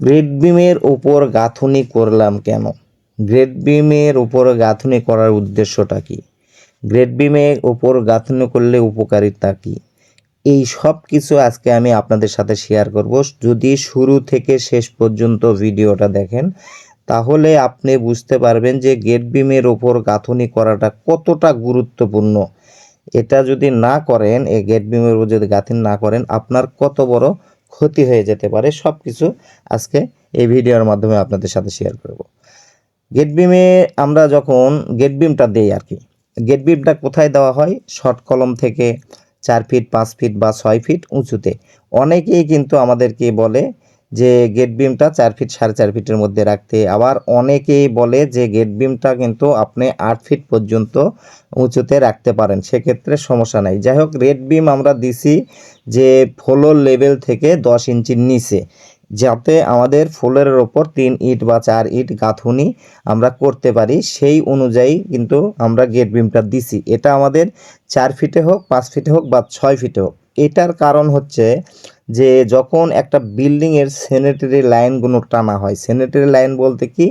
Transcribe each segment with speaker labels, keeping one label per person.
Speaker 1: Grade বিমের উপর গাঁথুনি করলাম কেন? গ্রেড বিমের উপর গাঁথুনি করার উদ্দেশ্যটা কি? গ্রেড বিমের উপর গাঁথুনি করলে উপকারিতা কি? এই সব কিছু আজকে আমি আপনাদের সাথে শেয়ার করব। যদি শুরু থেকে শেষ পর্যন্ত ভিডিওটা দেখেন, তাহলে আপনি বুঝতে পারবেন যে গেট বিমের ওপর গাঁথুনি করাটা কতটা গুরুত্বপূর্ণ। এটা যদি না করেন, এই গেট বিমের উপর যদি গাঁথুনি না করেন, আপনার কত বড় ক্ষতি হয়ে যেতে পারে সব কিছু আজকে এই ভিডিওর মাধ্যমে আপনাদের সাথে শেয়ার করব। গেট বিমে আমরা যখন গেট বিমটা দেই আর কি গেট বিমটা কোথায় দেওয়া হয়? শর্ট কলম থেকে চার ফিট পাঁচ ফিট বা ছয় ফিট উঁচুতে। অনেকেই কিন্তু আমাদেরকে বলে যে গেট বিমটা চার ফিট সাড়ে চার ফিটের মধ্যে রাখতে। আবার অনেকেই বলে যে গেট বিমটা কিন্তু আপনি আট ফিট পর্যন্ত উঁচুতে রাখতে পারেন, সেক্ষেত্রে সমস্যা নাই। যাই হোক রেড বিম আমরা দিছি যে ফ্লোর লেভেল থেকে দশ ইঞ্চির নিচে, যাতে আমাদের ফ্লোরের ওপর তিন ইট বা চার ইট গাঁথুনি আমরা করতে পারি। সেই অনুযায়ী কিন্তু আমরা গেট বিমটা দিছি। এটা আমাদের চার ফিটে হোক, পাঁচ ফিটে হোক বা ছয় ফিটে হোক। এটার কারণ হচ্ছে যে যখন একটা বিল্ডিংয়ের স্যানিটারি লাইনগুলো টানা হয় স্যানিটারি লাইন বলতে কি?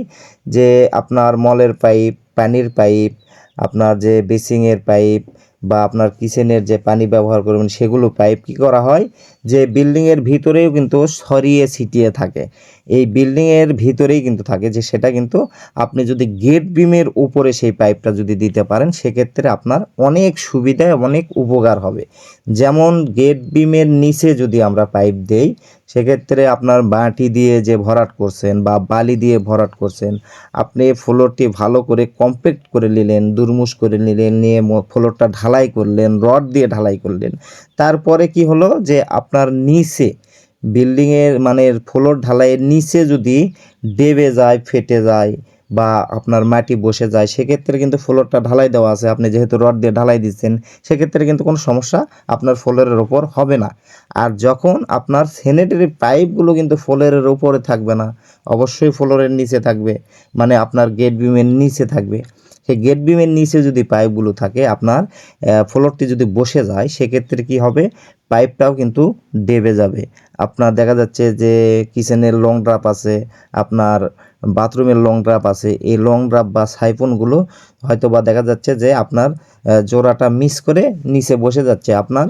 Speaker 1: যে আপনার মলের পাইপ পানির পাইপ আপনার যে বেসিংয়ের পাইপ বা আপনার কিচেনের যে পানি ব্যবহার করবেন, সেগুলো পাইপ কী করা হয়? যে বিল্ডিংয়ের ভিতরেও কিন্তু সরিয়ে ছিটিয়ে থাকে। এই বিল্ডিংয়ের ভিতরেই কিন্তু থাকে যে সেটা কিন্তু আপনি যদি গেট বিমের উপরে সেই পাইপটা যদি দিতে পারেন, সেক্ষেত্রে আপনার অনেক সুবিধায় অনেক উপকার হবে। যেমন গেট বিমের নিচে যদি আমরা পাইপ দেই সেক্ষেত্রে আপনার মাটি দিয়ে যে ভরাট করছেন বা বালি দিয়ে ভরাট করছেন, আপনি ফ্লোরটি ভালো করে কম্প্যাক্ট করে নিলেন দুর্মুষ করে নিলেন, নিয়ে ফ্লোরটা ঢালাই করলেন, রড দিয়ে ঢালাই করলেন। তারপরে কি হলো যে আপনার নিচে, বিল্ডিংয়ের মানে ফ্লোর ঢালাইয়ের নিচে যদি ডেবে যায়, ফেটে যায় বা আপনার মাটি বসে যায়, সেক্ষেত্রে কিন্তু ফ্লোরটা ঢালাই দেওয়া আছে। আপনি যেহেতু রড দিয়ে ঢালাই দিচ্ছেন, সেক্ষেত্রে কিন্তু কোনো সমস্যা আপনার ফ্লোরের ওপর হবে না। আর যখন আপনার স্যানিটারি পাইপগুলো কিন্তু ফ্লোরের ওপরে থাকবে না, অবশ্যই ফ্লোরের নিচে থাকবে। মানে আপনার গেট বিমের নিচে থাকবে। সেই গেট বিমের নিচে যদি পাইপগুলো থাকে, আপনার ফ্লোরটি যদি বসে যায়, সেক্ষেত্রে কি হবে? পাইপটাও কিন্তু দেবে যাবে। আপনার দেখা যাচ্ছে যে কিচেনের লং ড্রাপ আছে, আপনার বাথরুমের লং ড্রাপ আছে, এই লং ড্রাপ বা সাইফোনগুলো হয়তো বা দেখা যাচ্ছে যে আপনার জোড়াটা মিস করে নিচে বসে যাচ্ছে। আপনার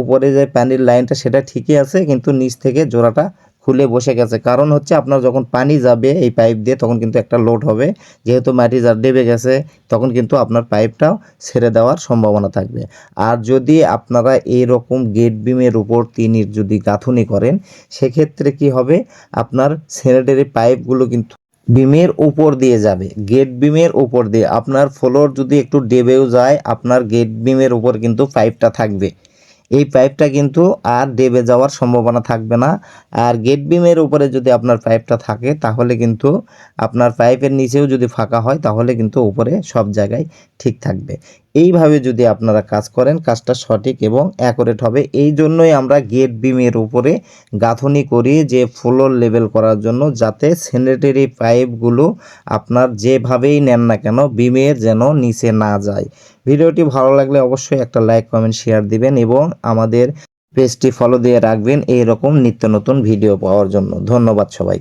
Speaker 1: উপরে যে পানির লাইনটা সেটা ঠিকই আছে, কিন্তু নিচ থেকে জোড়াটা খুলে বসে গেছে। কারণ হচ্ছে আপনার যখন পানি যাবে এই পাইপ দিয়ে, তখন কিন্তু একটা লোড হবে। যেহেতু মাটি যা দেবে গেছে, তখন কিন্তু আপনার পাইপটাও ছেড়ে দেওয়ার সম্ভাবনা থাকবে। আর যদি আপনারা এই রকম গেট বিমের উপর তিনির যদি গাঁথুনি করেন, সেক্ষেত্রে কি হবে? আপনার স্যানিটারি পাইপগুলো কিন্তু বিমের উপর দিয়ে যাবে। গেট বিমের উপর দিয়ে। আপনার ফ্লোর যদি একটু ডেবেও যায়, আপনার গেট বিমের উপর কিন্তু পাইপটা থাকবে। এই পাইপটা কিন্তু আর দেবে যাওয়ার সম্ভাবনা থাকবে না। আর গেট বিমের উপরে যদি আপনার পাইপটা থাকে, তাহলে কিন্তু আপনার পাইপের নিচেও যদি ফাঁকা হয়, তাহলে কিন্তু উপরে সব জায়গায় ঠিক থাকবে। এইভাবে যদি আপনারা কাজ করেন, কাজটা সঠিক এবং অ্যাকুরেট হবে। এই জন্যই আমরা গেট বিমের উপরে গাঁথনি করি যে ফ্লোর লেভেল করার জন্য যাতে স্যানিটারি পাইপগুলো আপনার যেভাবেই নেন না কেন বিমের যেন নিচে না যায়। ভিডিওটি ভালো লাগলে অবশ্যই একটা লাইক কমেন্ট শেয়ার দিবেন এবং আমাদের পেজটি ফলো দিয়ে রাখবেন। এই রকম নিত্য নতুন ভিডিও পাওয়ার জন্য। ধন্যবাদ সবাই